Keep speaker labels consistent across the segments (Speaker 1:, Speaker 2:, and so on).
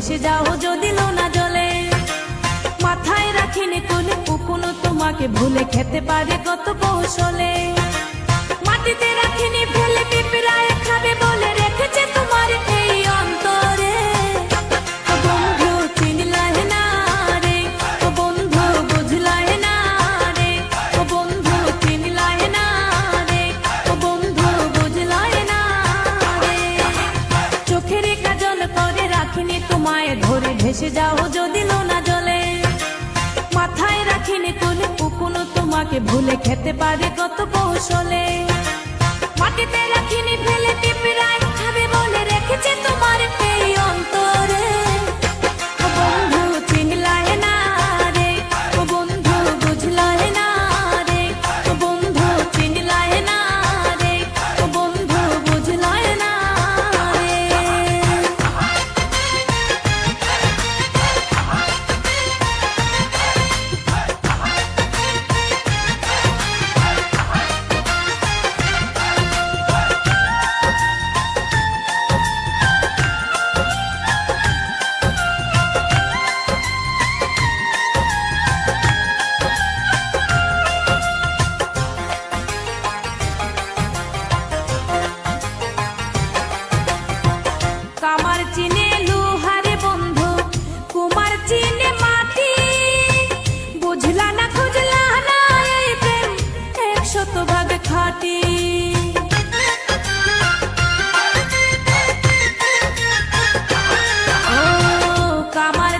Speaker 1: ভেসে যাও যদি লোনা জলে। মাথায় রাখিনি কোন কখনো তোমাকে ভুলে খেতে পারে কত কৌশলে। মাটিতে রাখিনি ফেলে রাখিনি তোমায়, ধরে ভেসে যাও যদি নোনা জলে। মাথায় রাখিনি কোন কুকুনো তোমাকে ভুলে খেতে পারে কত কৌশলে। কামার চিনে লোহারে বন্ধু, কুমার চিনে মাটি। বুঝলা না, খুঁজলা না এই প্রেম, একশত ভাগ খাটি। কামার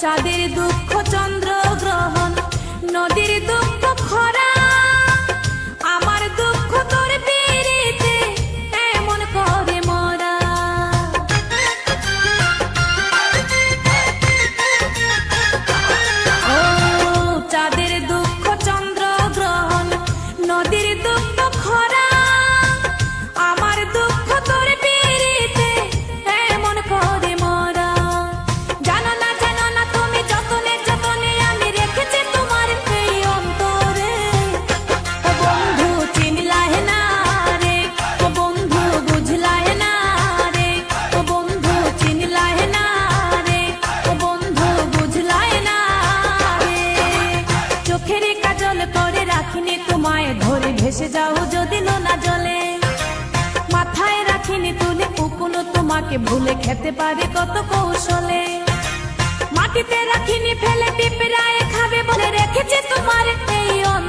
Speaker 1: চাঁদের দুঃখ চন্দ্র ভেসে যাও যদি নোনা জলে। মাথায় রাখিনি তুলে কুকুনো তোমাকে ভুলে খেতে পারে কত কৌশলে। মাটিতে রাখিনি ফেলে, পিঁপড়ায় খাবে বলে রেখেছে তোমার এই অন্তরে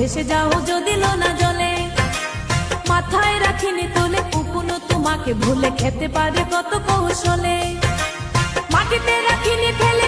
Speaker 1: ভেসে যাও যদি লোনা জলে। মাথায় রাখিনি তোলে কুকুনো তোমাকে ভুলে খেতে পারে কত কৌশলে। মাটিতে রাখিনি ফেলে